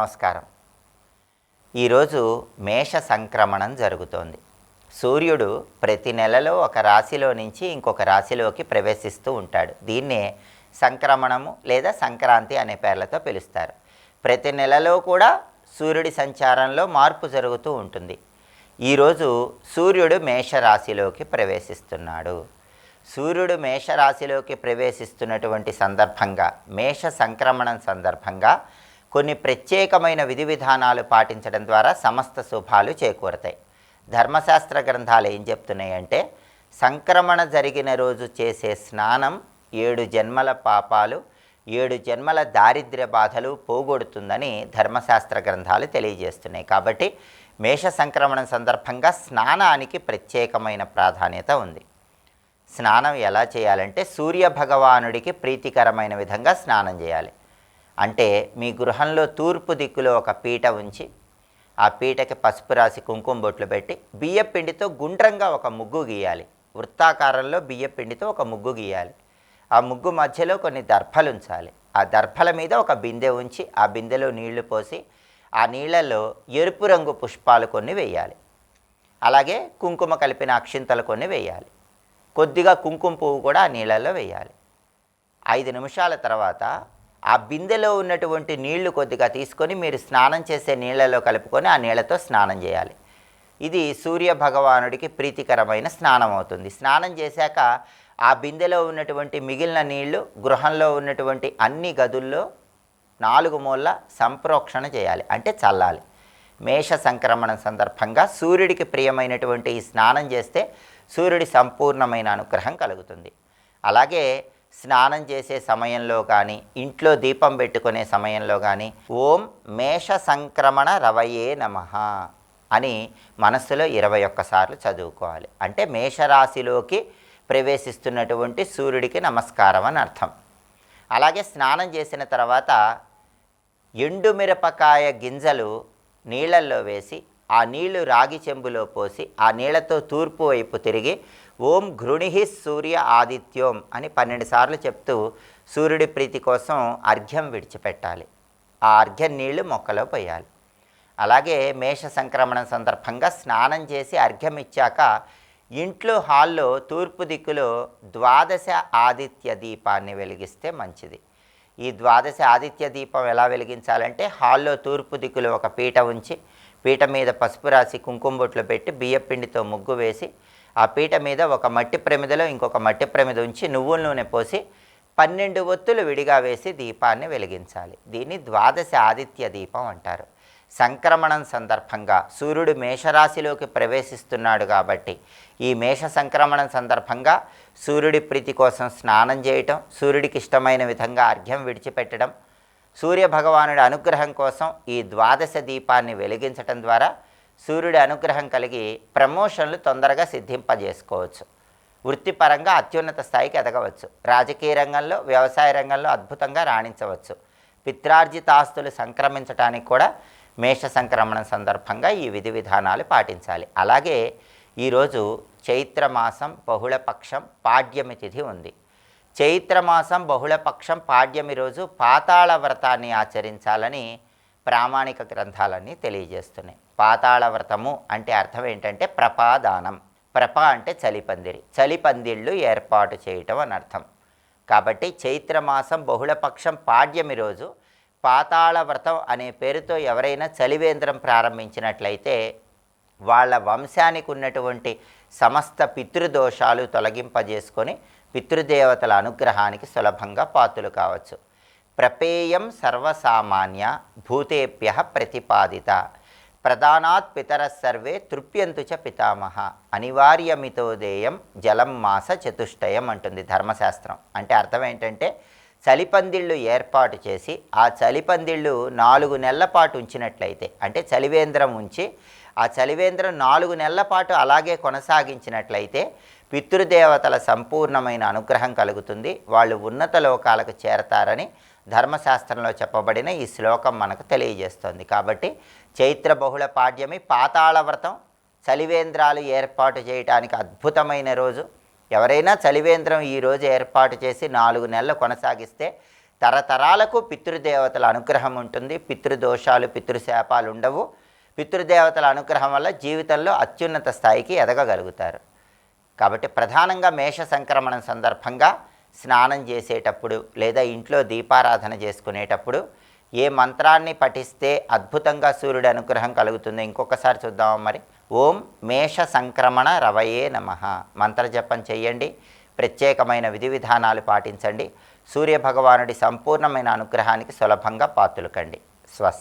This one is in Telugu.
నమస్కారం. ఈరోజు మేష సంక్రమణం జరుగుతోంది. సూర్యుడు ప్రతి నెలలో ఒక రాశిలో నుంచి ఇంకొక రాశిలోకి ప్రవేశిస్తూ ఉంటాడు. దీన్నే సంక్రమణము లేదా సంక్రాంతి అనే పేర్లతో పిలుస్తారు. ప్రతి నెలలో కూడా సూర్యుడి సంచారంలో మార్పు జరుగుతూ ఉంటుంది. ఈరోజు సూర్యుడు మేషరాశిలోకి ప్రవేశిస్తున్నాడు. సూర్యుడు మేషరాశిలోకి ప్రవేశిస్తున్నటువంటి సందర్భంగా మేష సంక్రమణం సందర్భంగా కొన్ని ప్రత్యేకమైన విధి విధానాలు పాటించడం ద్వారా సమస్త శుభాలు చేకూరతాయి. ధర్మశాస్త్ర గ్రంథాలు ఏం చెప్తున్నాయంటే సంక్రమణ జరిగిన రోజు చేసే స్నానం ఏడు జన్మల పాపాలు ఏడు జన్మల దారిద్ర్య బాధలు పోగొడుతుందని ధర్మశాస్త్ర గ్రంథాలు తెలియజేస్తున్నాయి. కాబట్టి మేష సంక్రమణం సందర్భంగా స్నానానికి ప్రత్యేకమైన ప్రాధాన్యత ఉంది. స్నానం ఎలా చేయాలంటే సూర్య భగవానుడికి ప్రీతికరమైన విధంగా స్నానం చేయాలి. అంటే మీ గృహంలో తూర్పు దిక్కులో ఒక పీట ఉంచి ఆ పీటకి పసుపు రాసి కుంకుమ బొట్లు పెట్టి బియ్య పిండితో గుండ్రంగా ఒక ముగ్గు గీయాలి. వృత్తాకారంలో బియ్య పిండితో ఒక ముగ్గు గీయాలి. ఆ ముగ్గు మధ్యలో కొన్ని దర్భలు ఉంచాలి. ఆ దర్భల మీద ఒక బిందె ఉంచి ఆ బిందెలో నీళ్ళు పోసి ఆ నీళ్ళలో ఎరుపు రంగు పుష్పాలు కొన్ని వేయాలి. అలాగే కుంకుమ కలిపిన అక్షింతలు కొన్ని వేయాలి. కొద్దిగా కుంకుమ పువ్వు కూడా ఆ నీళ్ళల్లో వేయాలి. ఐదు నిమిషాల తర్వాత ఆ బిందెలో ఉన్నటువంటి నీళ్ళు కొద్దిగా తీసుకొని మీరు స్నానం చేసే నీళ్ళలో కలుపుకొని ఆ నీళ్ళతో స్నానం చేయాలి. ఇది సూర్య భగవానుడికి ప్రీతికరమైన స్నానం అవుతుంది. స్నానం చేశాక ఆ బిందెలో ఉన్నటువంటి మిగిలిన నీళ్ళు గృహంలో ఉన్నటువంటి అన్ని గదుల్లో నాలుగు మూల సంప్రోక్షణ చేయాలి అంటే చల్లాలి. మేష సంక్రమణ సందర్భంగా సూర్యుడికి ప్రియమైనటువంటి ఈ స్నానం చేస్తే సూర్యుడి సంపూర్ణమైన అనుగ్రహం కలుగుతుంది. అలాగే స్నానం చేసే సమయంలో కానీ ఇంట్లో దీపం పెట్టుకునే సమయంలో కానీ ఓం మేష సంక్రమణ రవయే నమః అని మనస్సులో ఇరవై ఒక్కసార్లు చదువుకోవాలి. అంటే మేషరాశిలోకి ప్రవేశిస్తున్నటువంటి సూర్యుడికి నమస్కారం అని అర్థం. అలాగే స్నానం చేసిన తర్వాత ఎండుమిరపకాయ గింజలు నీళ్ళల్లో వేసి ఆ నీళ్ళు రాగి చెంబులో పోసి ఆ నీళ్ళతో తూర్పు వైపు తిరిగి ఓం ఘృణిహి సూర్య ఆదిత్యోం అని పన్నెండు సార్లు చెప్తూ సూర్యుడి ప్రీతి కోసం అర్ఘ్యం విడిచిపెట్టాలి. ఆ అర్ఘ్యం నీళ్ళు మొక్కలో పోయాలి. అలాగే మేష సంక్రమణం సందర్భంగా స్నానం చేసి అర్ఘ్యం ఇచ్చాక ఇంట్లో హాల్లో తూర్పు దిక్కులో ద్వాదశ ఆదిత్య దీపాన్ని వెలిగిస్తే మంచిది. ఈ ద్వాదశ ఆదిత్య దీపం ఎలా వెలిగించాలంటే హాల్లో తూర్పు దిక్కులో ఒక పీట ఉంచి పీట మీద పసుపు రాసి కుంకుమ బొట్లు పెట్టి బియ్యపిండితో ముగ్గు వేసి ఆ పీట మీద ఒక మట్టి ప్రమిదలో ఇంకొక మట్టి ప్రమిద ఉంచి నువ్వుల నూనె పోసి పన్నెండు ఒత్తులు విడిగా వేసి దీపాన్ని వెలిగించాలి. దీన్ని ద్వాదశ ఆదిత్య దీపం అంటారు. సంక్రమణం సందర్భంగా సూర్యుడు మేషరాశిలోకి ప్రవేశిస్తున్నాడు కాబట్టి ఈ మేష సంక్రమణం సందర్భంగా సూర్యుడి ప్రీతి కోసం స్నానం చేయటం సూర్యుడికి ఇష్టమైన విధంగా అర్ఘ్యం విడిచిపెట్టడం సూర్య భగవానుడి అనుగ్రహం కోసం ఈ ద్వాదశ దీపాన్ని వెలిగించటం ద్వారా సూర్యుడి అనుగ్రహం కలిగి ప్రమోషన్లు తొందరగా సిద్ధింపజేసుకోవచ్చు. వృత్తిపరంగా అత్యున్నత స్థాయికి ఎదగవచ్చు. రాజకీయ రంగంలో వ్యవసాయ రంగంలో అద్భుతంగా రాణించవచ్చు. పిత్రార్జిత ఆస్తులు సంక్రమించడానికి కూడా మేష సంక్రమణం సందర్భంగా ఈ విధి విధానాలు పాటించాలి. అలాగే ఈరోజు చైత్రమాసం బహుళపక్షం పాడ్యమి తిథి ఉంది. చైత్రమాసం బహుళపక్షం పాడ్యమి రోజు పాతాళ వ్రతాన్ని ఆచరించాలని ప్రామాణిక గ్రంథాలన్నీ తెలియజేస్తున్నాయి. పాతాళ వ్రతము అంటే అర్థం ఏంటంటే ప్రపాదానం. ప్రప అంటే చలిపందిరి. చలిపందిళ్ళు ఏర్పాటు చేయటం అని అర్థం. కాబట్టి చైత్రమాసం బహుళపక్షం పాడ్యమి రోజు పాతాళ వ్రతం అనే పేరుతో ఎవరైనా చలివేంద్రం ప్రారంభించినట్లయితే వాళ్ళ వంశానికి ఉన్నటువంటి సమస్త పితృదోషాలు తొలగింపజేసుకొని పితృదేవతల అనుగ్రహానికి సులభంగా పాత్రలు కావచ్చు. ప్రపేయం సర్వసామాన్య భూతేభ్య ప్రతిపాదిత. ప్రధానాత్ పితర సర్వే తృప్యంతు చ పితామహ. అనివార్యమితోదేయం జలం మాస చతుష్టయం అంటుంది ధర్మశాస్త్రం. అంటే అర్థం ఏంటంటే చలిపందిళ్ళు ఏర్పాటు చేసి ఆ చలిపందిళ్ళు నాలుగు నెలల పాటు ఉంచినట్లయితే అంటే చలివేంద్రం ఉంచి ఆ చలివేంద్రం నాలుగు నెలల పాటు అలాగే కొనసాగించినట్లయితే పితృదేవతల సంపూర్ణమైన అనుగ్రహం కలుగుతుంది. వాళ్ళు ఉన్నత లోకాలకు చేరతారని ధర్మశాస్త్రంలో చెప్పబడిన ఈ శ్లోకం మనకు తెలియజేస్తుంది. కాబట్టి చైత్ర బహుళ పాడ్యమి పాతాళ వ్రతం చలివేంద్రాలు ఏర్పాటు చేయడానికి అద్భుతమైన రోజు. ఎవరైనా చలివేంద్రం ఈ రోజు ఏర్పాటు చేసి నాలుగు నెలలు కొనసాగిస్తే తరతరాలకు పితృదేవతల అనుగ్రహం ఉంటుంది. పితృదోషాలు పితృశాపాలు ఉండవు. పితృదేవతల అనుగ్రహం వల్ల జీవితంలో అత్యున్నత స్థాయికి ఎదగగలుగుతారు. కాబట్టి ప్రధానంగా మేష సంక్రమణం సందర్భంగా స్నానం చేసేటప్పుడు లేదా ఇంట్లో దీపారాధన చేసుకునేటప్పుడు ఏ మంత్రాన్ని పఠిస్తే అద్భుతంగా సూర్యుడి అనుగ్రహం కలుగుతుంది ఇంకొకసారి చూద్దామా మరి. ఓం మేష సంక్రమణ రవయే నమ. మంత్రజపం చెయ్యండి ప్రత్యేకమైన విధి విధానాలు పాటించండి. సూర్య భగవానుడి సంపూర్ణమైన అనుగ్రహానికి సులభంగా పాతులకండి. స్వస్తి.